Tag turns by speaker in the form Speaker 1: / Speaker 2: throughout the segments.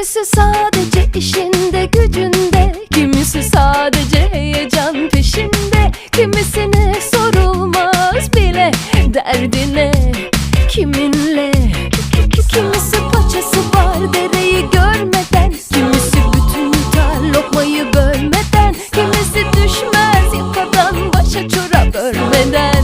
Speaker 1: Kimisi sadece işinde gücünde. Kimisi sadece heyecan peşinde. Kimisine sorulmaz bile derdine. Kiminle? Kimisi paçası var dereyi görmeden. Kimisi bütün yutar lokmayı bölmeden. Kimisi düşmez yakadan başa çorap örmeden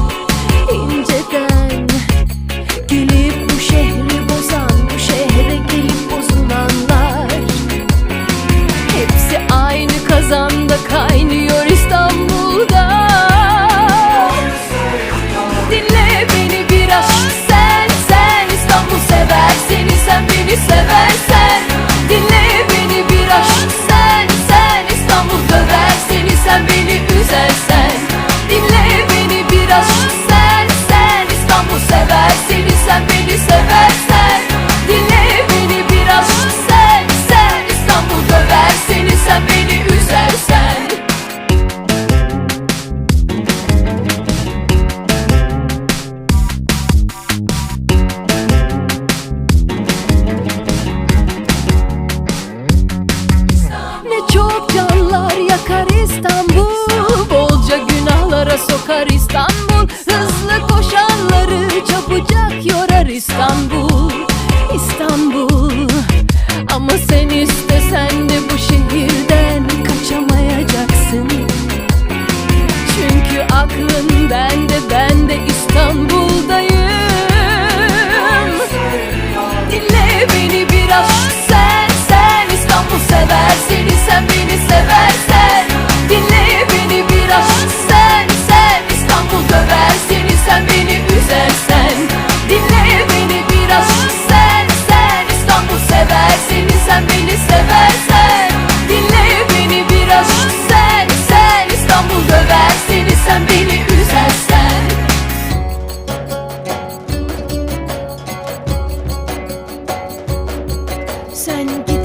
Speaker 1: sever seni sen beni seversen Dinle beni biraz sen sen İstanbul döver seni sen beni üzersen. Ne çok canlar yakar İstanbul Bolca günahlara sokar İstanbul İstanbul. Ama sen istesen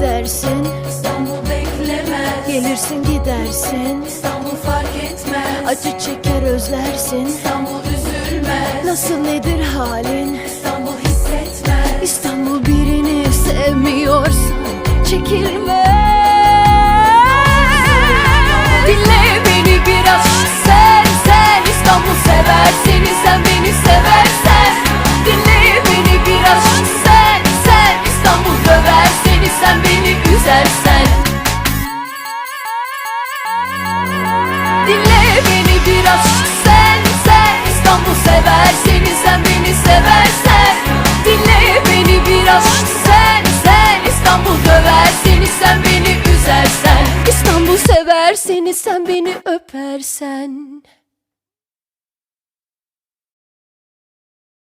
Speaker 1: gidersin.
Speaker 2: İstanbul beklemez.
Speaker 1: Gelirsin gidersin.
Speaker 2: İstanbul fark etmez.
Speaker 1: Acı çeker özlersin.
Speaker 2: İstanbul üzülmez.
Speaker 1: Nasıl nedir halin?
Speaker 2: İstanbul hissetmez.
Speaker 1: İstanbul birini sevmiyorsan çekilme beni üzersen Dinle beni biraz sen sen. İstanbul sever seni sen beni seversen. Dinle beni biraz sen sen. İstanbul döver seni sen beni üzersen. İstanbul sever seni sen beni öpersen